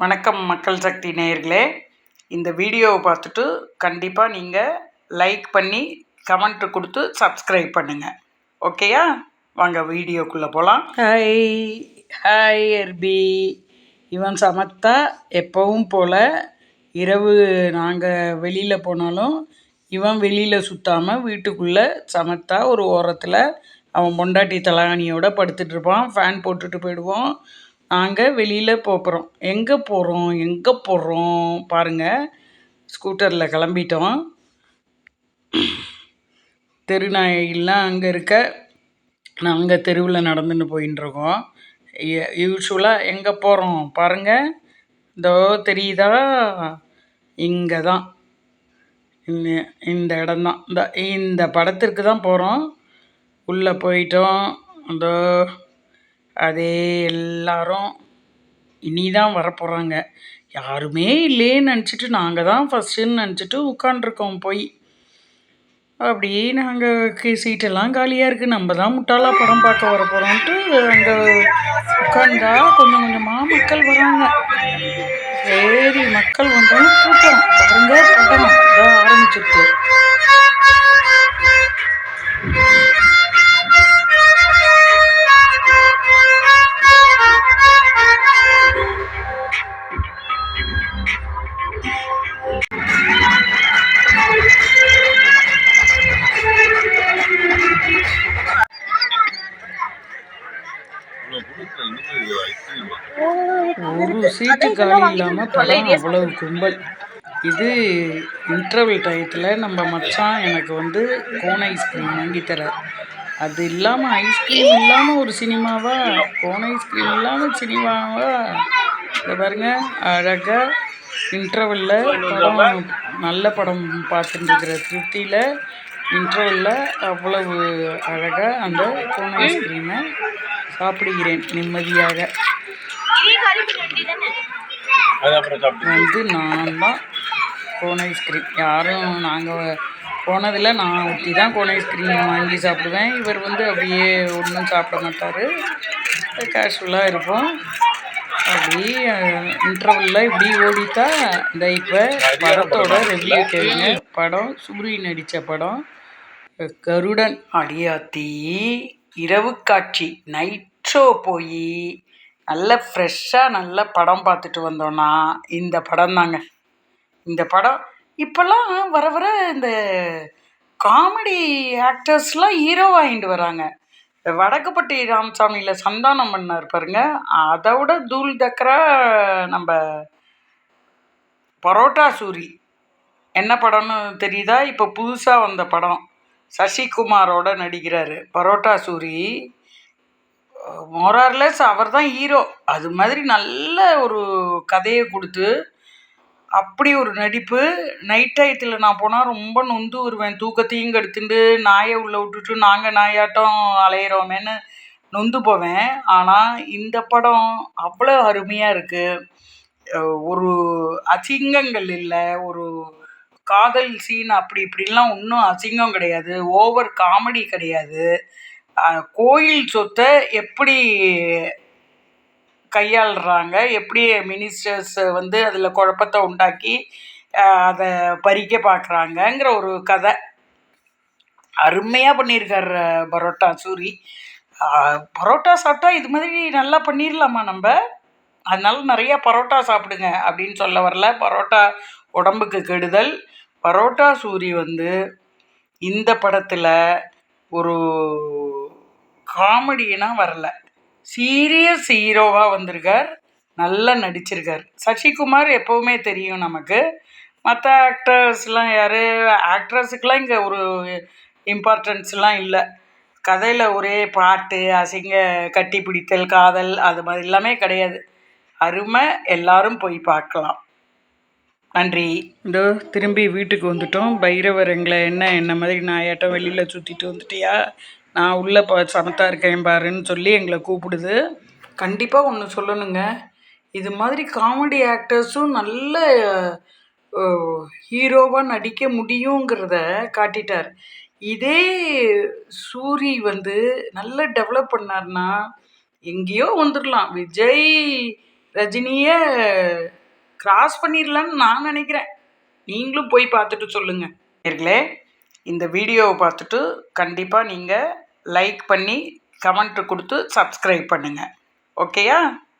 வணக்கம் மக்கள் சக்தி நேயர்களே. இந்த வீடியோவை பார்த்துட்டு கண்டிப்பாக நீங்கள் லைக் பண்ணி கமெண்ட் கொடுத்து சப்ஸ்கிரைப் பண்ணுங்கள் ஓகேயா வாங்க வீடியோக்குள்ளே போகலாம் ஹாய் ஹாய் எர்பி இவன் சமத்தா எப்பவும் போல் இரவு நாங்கள் வெளியில் போனாலும் இவன் வெளியில் சுற்றாமல் வீட்டுக்குள்ளே சமத்தா ஒரு ஓரத்தில் அவன் பொண்டாட்டி தலானியோட படுத்துட்ருப்பான் ஃபேன் போட்டுட்டு போயிடுவோம் நாங்கள் வெளியில் போகிறோம் எங்கே போகிறோம் எங்கே போகிறோம் பாருங்கள் ஸ்கூட்டரில் கிளம்பிட்டோம். தெருநாயெல்லாம் அங்கே இருக்க நாங்கள் தெருவில் நடந்துன்னு போயின்ட்டுருக்கோம் யூஸ்வலாக எங்கே போகிறோம் பாருங்கள் இதோ தெரியுதா? இங்கே தான் இந்த இடம்தான். இந்த இந்த படத்திற்கு தான் போகிறோம் உள்ளே போயிட்டோம். அந்த அதே எல்லாரும் இனி தான் வரப்போகிறாங்க யாருமே இல்லையேன்னு நினச்சிட்டு நாங்கள் தான் ஃபஸ்ட்டுன்னு நினச்சிட்டு உட்காண்ட்ருக்கோம் போய். அப்படியே நாங்கள் சீட்டெல்லாம் காலியாக இருக்குது நம்ம தான் முட்டாளாக படம் பார்க்க வர போகிறோன்ட்டு அங்கே உட்காந்தா கொஞ்சம் கொஞ்சமாக மக்கள் வராங்க. சரி மக்கள் வந்தாலும் கூட்டம் பாருங்க படம் தான் ஆரம்பிச்சிருக்கு. ஒரு சீட்டு காலி இல்லாமல் படம் அவ்வளவு கும்பல். இது இன்டர்வல் டயத்தில் நம்ம மச்சான் எனக்கு வந்து கோன் ஐஸ்கிரீம் வாங்கி தரார். அது இல்லாமல் ஐஸ்கிரீம் இல்லாமல் ஒரு சினிமாவா? கோன் ஐஸ்கிரீம் இல்லாமல் சினிமாவா? இதை பாருங்க அழகாக இன்டர்வலில் படம் நல்ல படம் பார்த்துட்டு திருப்தியில் இன்டர்வலில் அவ்வளவு அழகாக அந்த கோன் ஐஸ்கிரீமை சாப்பிடுகிறேன். நிம்மதியாக. வந்து நான் தான் கோன் ஐஸ்கிரீம் யாரும் நாங்கள் போனதில் நான் ஊற்றி தான் கோன் ஐஸ்கிரீம் வாங்கி சாப்பிடுவேன். இவர் வந்து அப்படியே ஒன்றும் சாப்பிட மாட்டார். கேஷுவலாக இருப்போம். அப்படி இன்டர்வலில் இப்படி ஓடித்தா இந்த இப்போ படத்தோட ரிவ்யூ கேளுங்க. படம் சூரிய நடித்த படம். கருடன் அடியாத்தி இரவு காட்சி நைட் ஷோ போய் நல்ல ஃப்ரெஷ்ஷாக நல்ல படம் பார்த்துட்டு வந்தோன்னா இந்த படம் தாங்க. இந்த படம் இப்போல்லாம் வர வர இந்த காமெடி ஆக்டர்ஸ்லாம் ஹீரோ வாங்கிட்டு வராங்க. வடக்குப்பட்டி ராமசாமியில் சந்தானம் பண்ணார் பாருங்க. அதை விட தூள் தக்கரா நம்ம பரோட்டா சூரி. என்ன படம்னு தெரியுதா? இப்போ புதுசாக வந்த படம். சசிகுமாரோட நடிக்கிறாரு. பரோட்டா சூரி. மோரார்லெஸ் அவர் தான் ஹீரோ அது மாதிரி நல்ல ஒரு கதையை கொடுத்து அப்படி ஒரு நடிப்பு. நைட் டயத்தில் நான் போனால் ரொம்ப நொந்து வருவேன். தூக்கத்தையும் கெடுத்துட்டு நாயை உள்ளே விட்டுட்டு நாங்கள் நாயாட்டம் அலையிறோமேன்னு நொந்து போவேன். ஆனால் இந்த படம் அவ்வளோ அருமையாக இருக்குது ஒரு அசிங்கங்கள் இல்லை. ஒரு காதல் சீன் அப்படி இப்படிலாம் ஒன்றும் அசிங்கம் கிடையாது. ஓவர் காமெடி கிடையாது. கோயில் சொத்தை எப்படி கையாளுறாங்க எப்படி மினிஸ்டர்ஸ் வந்து அதில் குழப்பத்தை உண்டாக்கி அதை பறிக்க பார்க்குறாங்கங்கிற ஒரு கதை. அருமையாக பண்ணியிருக்கார் பரோட்டா சூரி. பரோட்டா சாப்பிட்டா இது மாதிரி நல்லா பண்ணிடலாமா நம்ம? அதனால் நிறையா பரோட்டா சாப்பிடுங்க அப்படின்னு சொல்ல வரல. பரோட்டா உடம்புக்கு கெடுதல். பரோட்டா சூரி வந்து இந்த படத்தில் ஒரு காமெடினா வரல. சீரியஸ் ஹீரோவாக வந்திருக்கார். நல்லா நடிச்சிருக்கார். சசிகுமார் எப்போவுமே தெரியும் நமக்கு. மற்ற ஆக்டர்ஸ்லாம் யார்? ஆக்ட்ரஸுக்கெலாம் இங்கே ஒரு இம்பார்ட்டன்ஸ்லாம் இல்லை. கதையில் ஒரே பாட்டு அசிங்க கட்டி பிடித்தல் காதல் அது மாதிரி எல்லாமே கிடையாது. அருமை. எல்லாரும் போய் பார்க்கலாம். நன்றி. இதோ திரும்பி வீட்டுக்கு வந்துட்டோம். பைரவர் எங்களை என்ன என்ன மாதிரி நாயாட்டம் வெளியில் சுற்றிட்டு வந்துட்டியா? நான் உள்ளே இப்போ சமத்தா இருக்கேன் பாருன்னு சொல்லி எங்களை கூப்பிடுது. கண்டிப்பாக ஒன்று சொல்லணுங்க. இது மாதிரி காமெடி ஆக்டர்ஸும் நல்ல ஹீரோவாக நடிக்க முடியுங்கிறத காட்டிட்டார். இதே சூரி வந்து நல்ல டெவலப் பண்ணார்னா எங்கேயோ வந்துடலாம் விஜய் ரஜினியை கிராஸ் பண்ணிடலான்னு நான் நினைக்கிறேன். நீங்களும் போய் பார்த்துட்டு சொல்லுங்கள் நேர்களே இந்த வீடியோவை பார்த்துட்டு கண்டிப்பாக நீங்கள் லைக் பண்ணி கமெண்ட்டு கொடுத்து சப்ஸ்கிரைப் பண்ணுங்கள் ஓகேயா